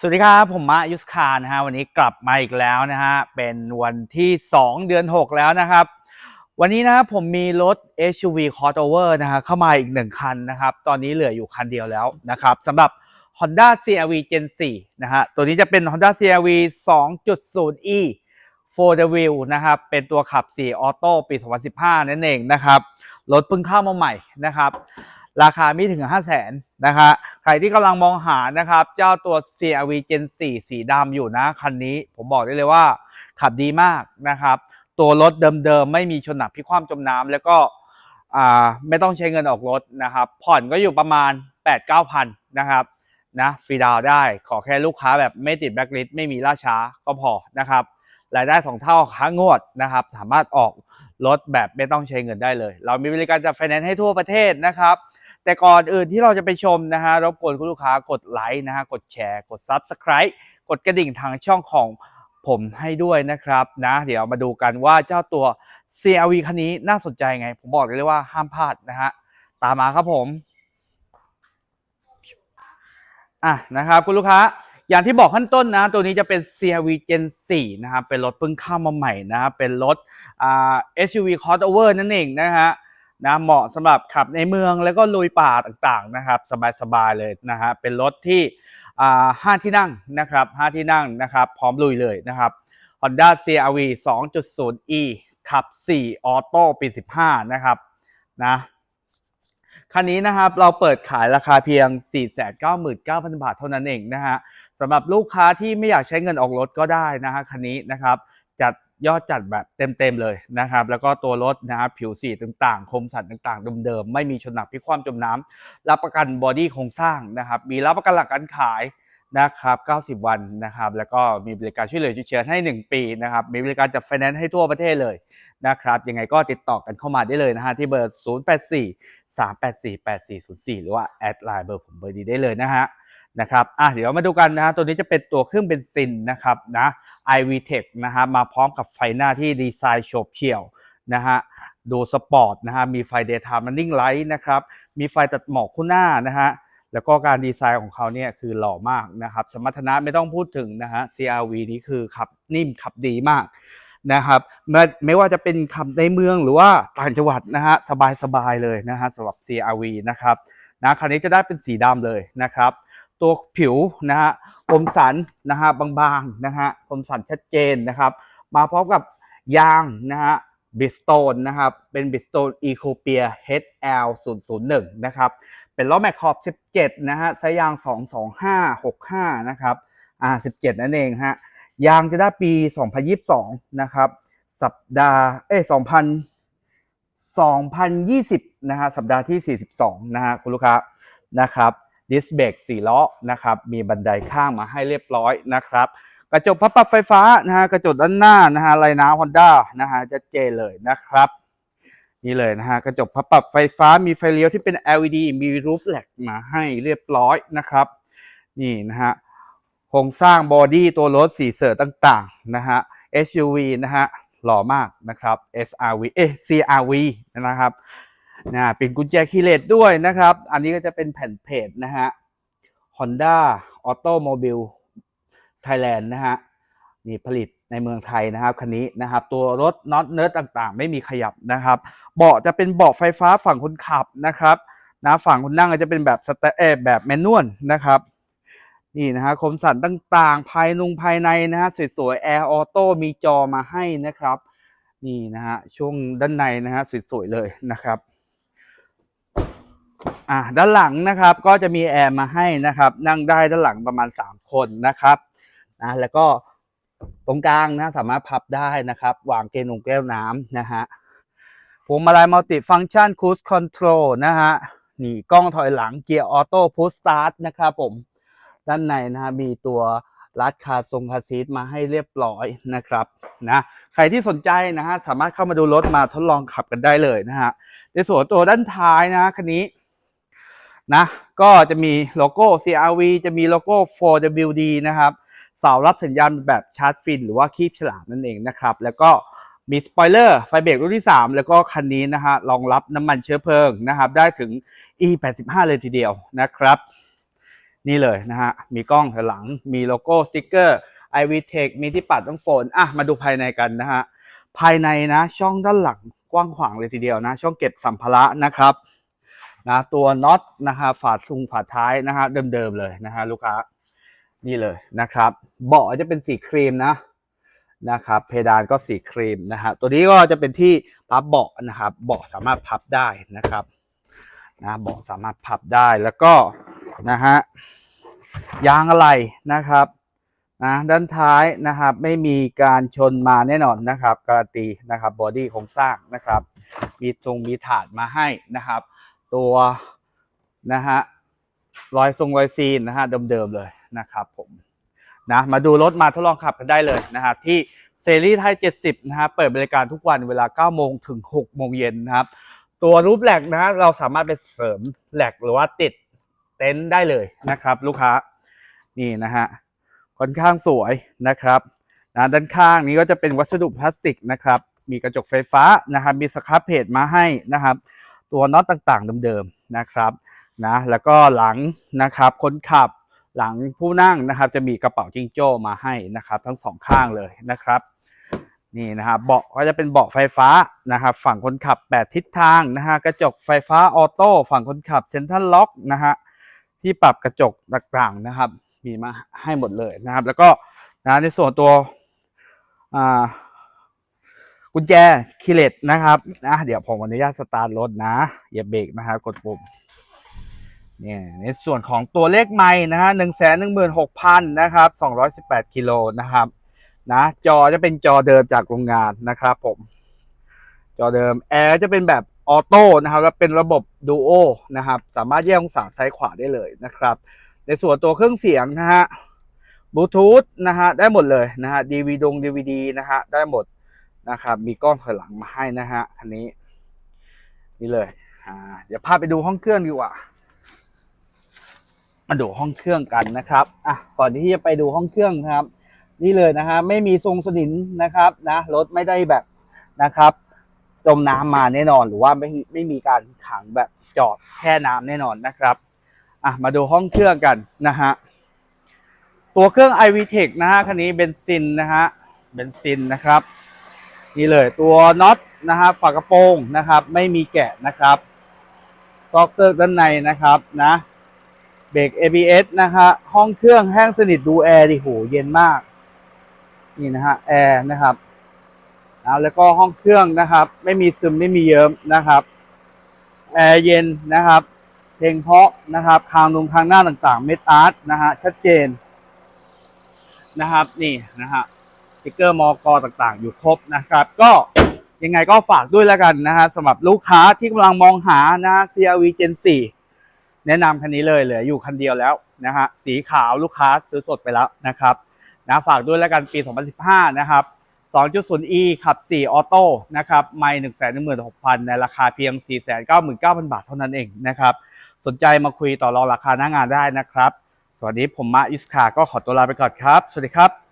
สวัสดีครับ ผมมายุสคานะฮะวันนี้กลับมาอีกแล้วนะฮะเป็นวันที่ 2 เดือน 6 แล้วนะครับ วันนี้นะครับผมมีรถ SUV crossover นะฮะเข้ามาอีกหนึ่งคันนะครับ ตอนนี้เหลืออยู่คันเดียวแล้วนะครับสำหรับ Honda CRV Gen 4นะฮะตัวนี้จะเป็น Honda CRV 2.0e 4 wheel นะครับ เป็นตัวขับ 4 ออโต้ปี 2015 นั่นเองนะครับ รถเพิ่งเข้ามาใหม่นะครับ ราคาไม่ถึง 5 0 0แสนนะคะใครที่กำลังมองหานะครับ เจ้าตัว CRV Gen 4 สีดำอยู่นะ คันนี้ผมบอกได้เลยว่า ขับดีมากนะครับ ตัวรถเดิมๆ ไม่มีชนหนักพิคว่ำจมน้ำแล้วก็ไม่ต้องใช้เงินออกรถนะครับ ผ่อนก็อยู่ประมาณ 8-9พันนะครับนะฟรีดาวได้ขอแค่ลูกค้าแบบไม่ติดแบล็คลิสต์ไม่มีล่าช้าก็พอนะครับรายได้2เท่าค้างวดนะครับ สามารถออกรถแบบไม่ต้องใช้เงินได้เลย เรามีบริการจัดไฟแนนซ์ให้ทั่วประเทศนะครับ แต่ก่อนอื่นที่เราจะไปชมนะฮะรบกวนคุณลูกค้ากดไลค์นะฮะกดแชร์กด Subscribe กดกระดิ่งทางช่องของผมให้ด้วยนะครับนะ เดี๋ยวมาดูกันว่าเจ้าตัว CRV คันนี้น่าสนใจไง ผมบอกเลยว่าห้ามพลาดนะฮะตามมาครับผมอะนะครับคุณลูกค้าอย่างที่บอกขั้นต้นนะ ตัวนี้จะเป็น CRV Gen 4นะครับเป็นรถเพิ่งเข้ามาใหม่นะครับเป็นรถอ่า SUV crossover นั่นเองนะฮะ นะเหมาะสำหรับขับในเมืองแล้วก็ลุยป่าต่างๆนะครับ สบายๆเลยนะฮะเป็นรถที่ห้าที่นั่งนะครับห้าที่นั่งนะครับพร้อมลุยเลยนะครับ Honda CRV 2.0e ขับ 4 ออโต้ปี 15 นะครับนะคันนี้นะครับเราเปิดขายราคาเพียง 499,000 บาทเท่านั้นเองนะฮะสำหรับลูกค้าที่ไม่อยากใช้เงินออกรถก็ได้นะฮะคันนี้นะครับจัด ยอดจัดแบบเต็มๆเลยนะครับ แล้วก็ตัวรถนะครับผิวสีต่างๆ คมสันต่างๆเดิมๆไม่มีชนหนักพิคว่ำจมน้ำรับประกันบอดี้โครงสร้างนะครับ มีรับประกันหลักการขายนะครับ 90 วันนะครับ แล้วก็มีบริการช่วยเหลือฉุกเฉินให้ 1 ปีนะครับ มีบริการจัดไฟแนนซ์ให้ทั่วประเทศเลยนะครับ ยังไงก็ติดต่อกันเข้ามาได้เลยนะฮะที่เบอร์ 084 384 8404 หรือว่าแอดไลน์เบอร์ผมเบอร์ดีได้เลยนะฮะนะครับ อะเดี๋ยวมาดูกันนะฮะตัวนี้จะเป็นตัวเครื่องเบนซินนะครับนะ iVTEC นะฮะมาพร้อมกับไฟหน้าที่ดีไซน์โฉบเฉี่ยวนะฮะดูสปอร์ตนะฮะมีไฟ daytime running light นะครับมีไฟตัดหมอกคู่หน้านะฮะแล้วก็การดีไซน์ของเขาเนี่ยคือหล่อมากนะครับ สมรรถนะไม่ต้องพูดถึงนะฮะ CRV นี้คือขับนิ่มขับดีมากนะครับไม่ไม่ว่าจะเป็นขับในเมืองหรือว่าต่างจังหวัดนะฮะสบายๆเลยนะฮะสำหรับ CRV นะครับนะคันนี้จะได้เป็นสีดำเลยนะครับ ตัวผิวนะฮะ คมสันนะฮะบางๆนะฮะคมสันชัดเจนนะครับ มาพร้อมกับยางนะฮะบิสโตนนะครับ เป็นบิสโตนอีโคเปีย HL 001นะครับ เป็นล้อแม็กขอบ 17 นะฮะไซส์ยาง 22565 นะครับอ่า17 นั่นเองฮะ ยางจะได้ปี 2022 นะครับ สัปดาห์ เอ้ย2,000 2020 นะฮะสัปดาห์ที่ 42 นะฮะคุณลูกค้านะครับ ดิสเบรกสี่ล้อนะครับมีบันไดข้างมาให้เรียบร้อยนะครับกระจกพับปรับไฟฟ้านะฮะกระจกด้านหน้านะฮะไรน้ำฮอนด้านะฮะจะเจเลยนะครับนี่เลยนะฮะกระจกพับปรับไฟฟ้ามีไฟเลี้ยวที่เป็น LED มีรูปแหลกมาให้เรียบร้อยนะครับนี่นะฮะโครงสร้างบอดี้ตัวรถสีเสือต่างๆนะฮะ SUV นะฮะหล่อมากนะครับ SRV เอ๊ะ CRV นะครับ นะเป็นกุญแจคีย์เลสด้วยนะครับ อันนี้ก็จะเป็นแผ่นเพจนะฮะ Honda Automobile Thailand นะฮะนี่ผลิตในเมืองไทยนะครับคันนี้นะครับ ตัวรถน็อตเนิร์ดต่างๆ ไม่มีขยับนะครับ เบาะจะเป็นเบาะไฟฟ้าฝั่งคนขับนะครับนะฝั่งคนนั่งก็จะเป็นแบบสเตเอแบบแมนนวลนะครับนี่นะฮะคมสันต่างๆ ภายนุงภายในนะฮะสวยๆแอร์ออโต้มีจอมาให้นะครับ นี่นะฮะช่วงด้านในนะฮะสวยๆเลยนะครับ อ่าด้านหลังนะครับก็จะมีแอร์มาให้นะครับ นั่งได้ด้านหลังประมาณ 3 คนนะครับนะแล้วก็ตรงกลางนะสามารถพับได้นะครับ วางเกนงแก้วน้ำนะฮะพวงมาลัยมัลติฟัง c t ชันคู e คอนโทรลนะฮะนี่กล้องถอยหลังเกียร์ออโต้พุชสตาร์ทนะครับผมด้านในนะฮะมีตัวรัดคาทรงคาซีทมาให้เรียบร้อยนะครับนะใครที่สนใจนะฮะสามารถเข้ามาดูรถมาทดลองขับกันได้เลยนะฮะในส่วนตัวด้านท้ายนะคันนี้ นะ ก็จะมีโลโก้ CRV จะมีโลโก้ 4WD นะครับ เสารับสัญญาณแบบชาร์จฟิน หรือว่าคีบฉลามนั่นเองนะครับ แล้วก็มีสปอยเลอร์ไฟเบรกรุ่นที่ 3 แล้วก็คันนี้นะฮะรองรับน้ำมันเชื้อเพลิงนะครับ ได้ถึง E85 เลยทีเดียวนะครับ นี่เลยนะฮะ มีกล้องถหลัง มีโลโก้สติกเกอร์ i v t e c h มีที่ปัดต้องโฟนอะมาดูภายในกันนะฮะ ภายในนะช่องด้านหลังกว้างขวางเลยทีเดียวนะ ช่องเก็บสัมภาระนะครับ นะตัวน็อตนะฮะฝาทุงฝาท้ายนะฮะเดิมๆเลยนะฮะลูกค้านี่เลยนะครับ เบาะจะเป็นสีครีมนะนะครับเพดานก็สีครีมนะฮะตัวนี้ก็จะเป็นที่พับเบาะนะครับเบาะสามารถพับได้นะครับนะเบาะสามารถพับได้แล้วก็นะฮะยางอะไรนะครับนะด้านท้ายนะครับไม่มีการชนมาแน่นอนนะครับการันตีนะครับบอดี้โครงสร้างนะครับ มีตรงมีถาดมาให้นะครับ ตัวนะฮะรอยทรงรอยซีนนะฮะเดิมๆเลยนะครับผมนะมาดูรถมาทดลองขับกันได้เลยนะครับที่เซรีไทย 70 นะฮะเปิดบริการทุกวันเวลา 9 โมงถึง 6 โมงเย็นนะครับ ตัวรูปแหลกนะเราสามารถไปเสริมแหลกหรือว่าติดเต็นท์ได้เลยนะครับ ลูกค้านี่นะฮะค่อนข้างสวยนะครับนะด้านข้างนี้ก็จะเป็นวัสดุพลาสติกนะครับ มีกระจกไฟฟ้านะครับ มีสครับเพจมาให้นะครับ ตัวน็อตต่างๆเดิมๆนะครับนะแล้วก็หลังนะครับคนขับหลังผู้นั่งนะครับ จะมีกระเป๋าจิงโจ้มาให้นะครับ ทั้งสองข้างเลยนะครับนี่นะครับเบาะก็จะเป็นเบาะไฟฟ้านะครับ ฝั่งคนขับ 8 ทิศทางนะฮะกระจกไฟฟ้าออโต้ฝั่งคนขับเซ็นทรัลล็อกนะฮะที่ปรับกระจกต่างๆนะครับ มีมาให้หมดเลยนะครับ แล้วก็นะในส่วนตัวอ่า กุญแจคีเลตนะครับนะเดี๋ยวผมอนุญาตสตาร์ทรถนะอย่าเบรกนะครับกดปุ่มเนี่ยในส่วนของตัวเลขไม้นะฮะหนึ่งแสนหนึ่งหมื่นหกพันนะครับสองร้อยสิบแปดกิโลนะครับนะจอจะเป็นจอเดิมจากโรงงานนะครับผม จอเดิมแอร์จะเป็นแบบออโต้นะครับแล้วเป็นระบบดูโอนะครับ สามารถแยกองศาซ้ายขวาได้เลยนะครับ ในส่วนตัวเครื่องเสียงนะฮะบลูทูธนะฮะได้หมดเลยนะฮะดีวีดงดีวีดีนะฮะได้หมด นะครับ มีกล้องถอยหลังมาให้นะฮะคันนี้ นี่เลยอ่าเดี๋ยวพาไปดูห้องเครื่องดีกว่า มาดูห้องเครื่องกันนะครับอะก่อนที่จะไปดูห้องเครื่องครับ นี่เลยนะฮะไม่มีทรงสนิมนะครับนะรถไม่ได้แบบนะครับจมน้ำมาแน่นอนหรือว่าไม่ไม่มีการขังแบบจอดแช่น้ำแน่นอนนะครับอะมาดูห้องเครื่องกันนะฮะตัวเครื่อง i v t e c h นะฮะคันนี้เบนซินนะฮะเบนซินนะครับ นี่เลยตัวน็อตนะฮะฝากระโปรงนะครับ ไม่มีแกะนะครับซอกเซิร์กด้านในนะครับนะเบรก ABS นะฮะห้องเครื่องแห้งสนิทดูแอร์ดิโหเย็นมาก นี่นะฮะแอร์นะครับแล้วก็ห้องเครื่องนะครับ ไม่มีซึมไม่มีเยิ้มนะครับแอร์เย็นนะครับเพลงเพราะนะครับคางลงคางหน้าต่างๆ เมตอาร์ตนะฮะชัดเจนนะครับนี่นะฮะ ติ๊กเกอร์มอกต่างๆ อยู่ครบนะครับ ก็ยังไงก็ฝากด้วยแล้วกันนะฮะสำหรับลูกค้าที่กำลังมองหานะ CRV Gen 4 แนะนำคันนี้เลยเหลืออยู่คันเดียวแล้วนะฮะสีขาวลูกค้าซื้อสดไปแล้วนะครับนะฝากด้วยแล้วกันปี 2015 นะครับ 2.0e ขับ 4 ออโต้นะครับไม่116,000 ในราคาเพียง 499,000 บาทเท่านั้นเองนะครับ สนใจมาคุยต่อรองราคาหน้างานได้นะครับ สวัสดีผมมาอิสคาก็ขอตัวลาไปก่อนครับ สวัสดีครับ